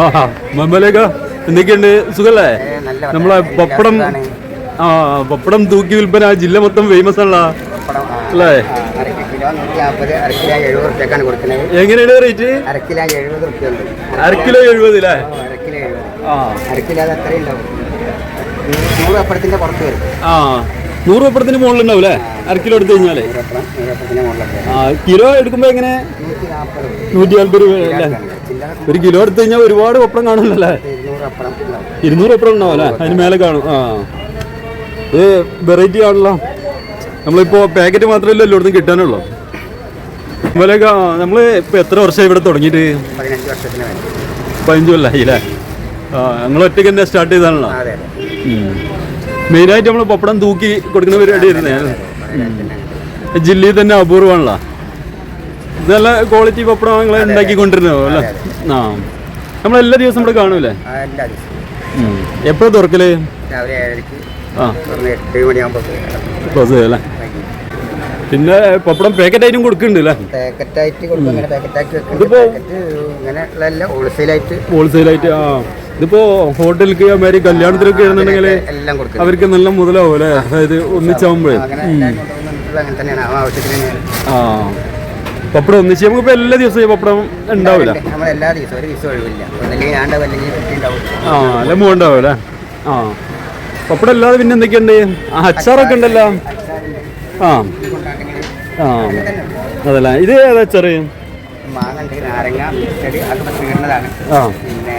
ആ മമ്മലേക്ക എന്തൊക്കെയുണ്ട്? സുഖല്ലേ? നമ്മളെ പപ്പടം ആ പപ്പടം തൂക്കി വിൽപ്പന ജില്ല മൊത്തം ഫേമസ് ആണല്ലോ. അല്ലേ? എങ്ങനെയാണ് റേറ്റ് അര കിലോ എഴുപത് അല്ലേ ആ നൂറ് കിലോ മുകളിൽ ഉണ്ടാവും. പപ്പടത്തിന് മുകളിലുണ്ടാവും അല്ലേ അര കിലോ എടുത്തു കഴിഞ്ഞാലേ. ആ കിലോ എടുക്കുമ്പോ എങ്ങനെ? നൂറ്റി നാൽപ്പത് രൂപ അല്ലേ ഒരു കിലോ എടുത്തു കഴിഞ്ഞാൽ ഒരുപാട് പപ്പടം കാണുമല്ലേ ഇരുന്നൂറ് ഒപ്പം ഉണ്ടാവും. ഇരുന്നൂറ് പപ്പടം അല്ലേ? അതിന് മേലെ കാണും. ആ. ഇത് വെറൈറ്റി ആണല്ലോ. നമ്മളിപ്പോ പാക്കറ്റ് മാത്രമല്ല എല്ലായിടത്തും കിട്ടാനുള്ളൂ. അതുപോലെയൊക്കെ നമ്മൾ ഇപ്പൊ എത്ര വർഷമായി ഇവിടെ തുടങ്ങിയിട്ട്? പതിനഞ്ച് ഇല്ലേ കൊല്ലായി അല്ലേ? ആ ഞങ്ങൾ ഒറ്റയ്ക്ക് തന്നെ സ്റ്റാർട്ട് ചെയ്താണല്ലോ മെയിനായിട്ട് നമ്മൾ പപ്പടം തൂക്കി കൊടുക്കുന്ന പരിപാടി ആയിരുന്നേ ജില്ലയിൽ തന്നെ അപൂർവമാണല്ലോ നല്ല ക്വാളിറ്റി പപ്പടം നിങ്ങൾ ഉണ്ടാക്കിക്കൊണ്ടിരുന്നോ? അല്ലേ? ആ. നമ്മൾ എല്ലാ ദിവസവും ഇവിടെ കാണൂലേ ആ, എല്ലാ ദിവസവും. എപ്പോഴും തുറക്കൽ? പിന്നെ പപ്പടം പാക്കറ്റ് ആയിട്ടും കൊടുക്കുന്നുണ്ട് അല്ലേ ആ. ഇതിപ്പോ ഹോട്ടലിലേക്ക് മാരി കല്യാണത്തിലൊക്കെ ആണെന്നുണ്ടെങ്കിൽ അവർക്ക് നല്ല മുതലാവും അല്ലേ? അതായത് ഒന്നിച്ചാവുമ്പോഴേ. ആ. പപ്പടം ഒന്നിച്ച് നമുക്കിപ്പോൾ എല്ലാ ദിവസവും പപ്പടം ഉണ്ടാവില്ല. നമ്മൾ എല്ലാ ദിവസവും ഒരു ദിവസം ഒഴിവില്ല. ഒന്നല്ലെങ്കിൽ ഞാൻ ഉണ്ടാവും അല്ലെങ്കിൽ കുട്ടി ഉണ്ടാവും. ആ എല്ലാം ഉണ്ടാവും അല്ലേ? ആ. പപ്പടം അല്ലാതെ പിന്നെ എന്തൊക്കെയുണ്ട് ആ അച്ചാറൊക്കെ ഉണ്ടല്ലോ. ആ. ആ. അതല്ല. ഇത് ഏതാ അച്ചാറ്? മാങ്ങ ഉണ്ട് നാരങ്ങ ചെടി അതൊക്കെ തീർന്നതാണ് ആ. പിന്നെ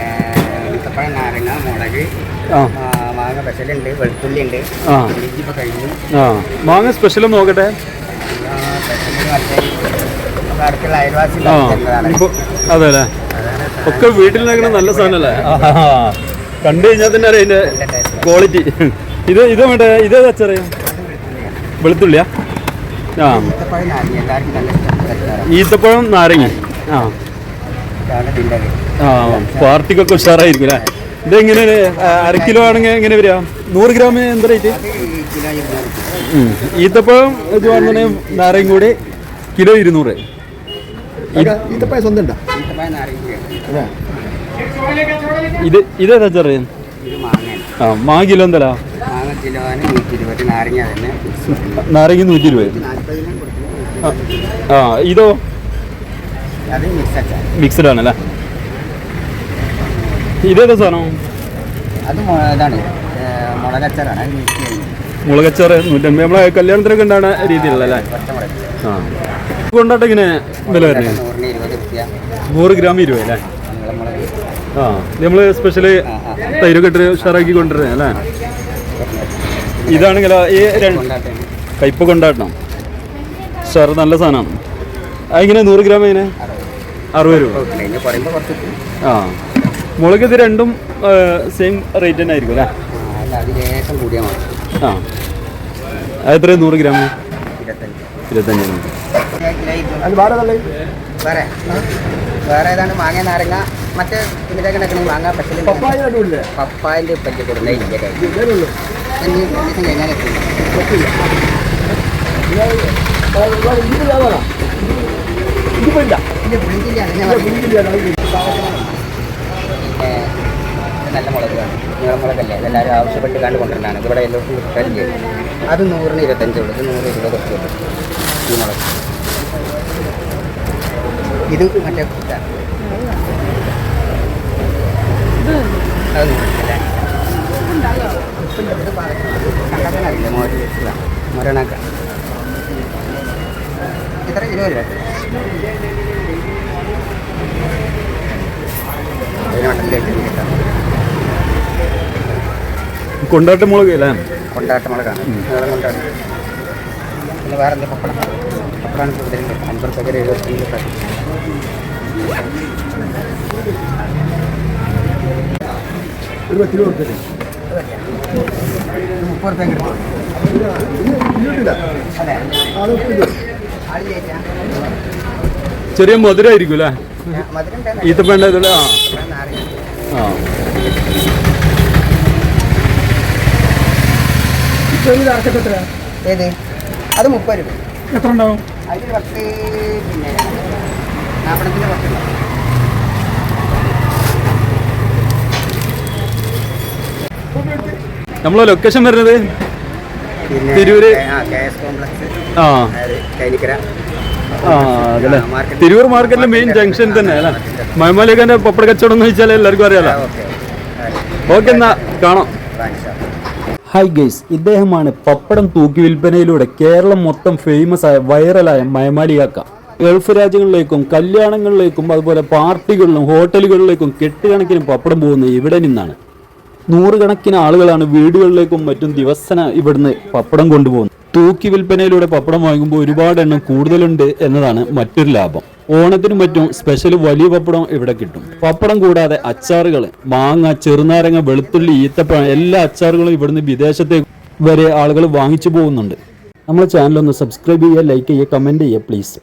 ഈത്തപ്പഴം നാരങ്ങ മുളക് മാങ്ങ വെളുത്തുള്ളി ഉണ്ട്. ഇപ്പോൾ കഴിഞ്ഞു. ആ. മാങ്ങ സ്പെഷ്യൽ നോക്കട്ടെ. പശൽ മറ്റേ നമ്മുടെ അടുത്തുള്ള അയൽവാസി ആ അതെ ഒക്കെ വീട്ടിൽ നിൽക്കണ നല്ല സാധനല്ലേ? കണ്ടു കഴിഞ്ഞാൽ തന്നെ അറിയാം അതിന്റെ ക്വാളിറ്റി ഇത് ഇത് മറ്റേ ഇത് അച്ചറിയാം വെളുത്തുള്ളിയാ? ആ. ഈത്തപ്പഴം നാരങ്ങ ആ. ആ പാർട്ടിക്കൊക്കെ ഉഷാറായിരിക്കും അല്ലേ? ഇതെങ്ങനെ അര കിലോ ആണെങ്കിൽ എങ്ങനെ വരിക? നൂറ് ഗ്രാമിന് എന്താ റേറ്റ്. ഈത്തപ്പഴം ഇത് പറഞ്ഞാൽ നാരങ്ങ കൂടി കിലോ ഇരുന്നൂറ്. ഈത്തപ്പഴം സ്വന്തം ഉണ്ടോ ഇത് ഇതേതാ ചെറിയ ആ മാങ്ങ കിലോ നാരങ്ങ തന്നെ. നാരങ്ങ നൂറ്റി ഇരുപത് ആ ആ ഇതോ? മിക്സഡ്. ആണല്ലേ ഇതേതാ സാധനം? മുളകച്ചാറ് നൂറ്റമ്പത്. നമ്മളെ കല്യാണത്തിനൊക്കെ ഉണ്ടാകുന്ന രീതിയിലുള്ള അല്ലേ? ആ. കൊണ്ടാട്ടം ഇങ്ങനെ വില വരുന്നത്? നൂറ് ഗ്രാം ഇരുപത് അല്ലേ? ആ നമ്മൾ സ്പെഷ്യൽ തൈര് കെട്ടി ഉഷാറാക്കി കൊണ്ടുവരുന്നത് അല്ലേ? ഇതാണെങ്കിൽ ഈ കയ്പ കൊണ്ടാട്ടണം ഉഷാറ് നല്ല സാധനമാണ് അതിങ്ങനെ നൂറ് ഗ്രാം ഇങ്ങനെ അറുപത് രൂപ. ആ മുളക് ഇത് രണ്ടും സെയിം റേറ്റ് തന്നെ ആയിരിക്കും അല്ലേ? ആ, അത് എത്രയാണ് നൂറ് ഗ്രാം? ഇരുപത്തഞ്ച്. അത് വേറെ വേറെ. വേറെ ഏതാണ്? മാങ്ങ നാരങ്ങ. മറ്റേ ഇതിലേക്ക് ഉണ്ടാക്കണമെങ്കിൽ മാങ്ങ നടുവില്ലേ പപ്പായന്റെ പറ്റി കൊടുക്കുന്ന ഇല്ല ഇതേ ഉള്ളൂ. കഴിഞ്ഞാൽ ഇത് വേറെ ഇതിപ്പോ ഇല്ല. ഫ്രിഡ്ജില്ല ഇത് ഫ്രിഡ്ജില്ല, അത് പിന്നെ ഇത് നല്ല മുളക് വേണം. നീളമുളകല്ലേ ഇതെല്ലാവരും ആവശ്യപ്പെട്ട് കണ്ട് കൊണ്ടുവരണതാണ് ഇവിടെ എല്ലാവർക്കും ചെയ്യും അത് നൂറിന് ഇരുപത്തഞ്ചേ ഉള്ളൂ. ഇത് നൂറ് ഇരുപത് ഉള്ളൂ. ഈ മുളക് ഇത് മറ്റേ ഇതാണ്. അത് കണ്ടതിനറിയില്ല മോര് മൊരണക്ക കൊണ്ടാട്ട മുളക് അല്ലേ കൊണ്ടാട്ട മുളകാണ് കൊണ്ടാട്ടം പിന്നെ വേറെ എന്താ പപ്പടം? പപ്പടാണ് കൂടുതലും അൻപത് പേര് എഴുപത്തി അഞ്ച് രൂപ ഇത് മുപ്പത് റുപ്യ ചെറിയ മധുരമായിരിക്കും അല്ലേ. ഈത്തപ്പഴം ഉണ്ടായതുകൊണ്ട് ആ. ആ. ഏത്? അത് മുപ്പത് രൂപ. എത്ര ഉണ്ടാവും അതിൽ പത്ത് പിന്നെ നാപ്പടത്തിന്റെ പത്ത് നമ്മളെ ലൊക്കേഷൻ വരുന്നത്? തിരൂര്? ആ അതല്ലേ. തിരൂർ മാർക്കറ്റിലെ മെയിൻ ജംഗ്ഷൻ തന്നെ അല്ലേ? മഹമാലിഖാന്റെ പപ്പട കച്ചവടം എന്ന് വെച്ചാൽ എല്ലാവർക്കും അറിയാലോ. ഓക്കെ. എന്നാ കാണാം. ഹായ് ഗെയ്സ് ഇദ്ദേഹമാണ് പപ്പടം തൂക്കി വിൽപ്പനയിലൂടെ കേരളം മൊത്തം ഫേമസ് ആയ വൈറലായ മയമാലിയാക്ക ഗൾഫ് രാജ്യങ്ങളിലേക്കും കല്യാണങ്ങളിലേക്കും അതുപോലെ പാർട്ടികളിലും ഹോട്ടലുകളിലേക്കും കെട്ടുകണക്കിന് പപ്പടം പോകുന്നത് ഇവിടെ നിന്നാണ്. നൂറുകണക്കിന് ആളുകളാണ് വീടുകളിലേക്കും മറ്റും ദിവസന ഇവിടുന്ന് പപ്പടം കൊണ്ടുപോകുന്നത്. തൂക്കി വിൽപ്പനയിലൂടെ പപ്പടം വാങ്ങുമ്പോൾ ഒരുപാട് എണ്ണം കൂടുതലുണ്ട് എന്നതാണ് മറ്റൊരു ലാഭം. ഓണത്തിനും മറ്റും സ്പെഷ്യൽ വലിയ പപ്പടം ഇവിടെ കിട്ടും. പപ്പടം കൂടാതെ അച്ചാറുകൾ മാങ്ങ ചെറുനാരങ്ങ വെളുത്തുള്ളി ഈത്തപ്പഴം എല്ലാ അച്ചാറുകളും ഇവിടുന്ന് വിദേശത്തേക്ക് വരെ ആളുകൾ വാങ്ങിച്ചു പോകുന്നുണ്ട്. നമ്മളെ ചാനലൊന്ന് സബ്സ്ക്രൈബ് ചെയ്യുക ലൈക്ക് ചെയ്യുക കമന്റ് ചെയ്യുക പ്ലീസ്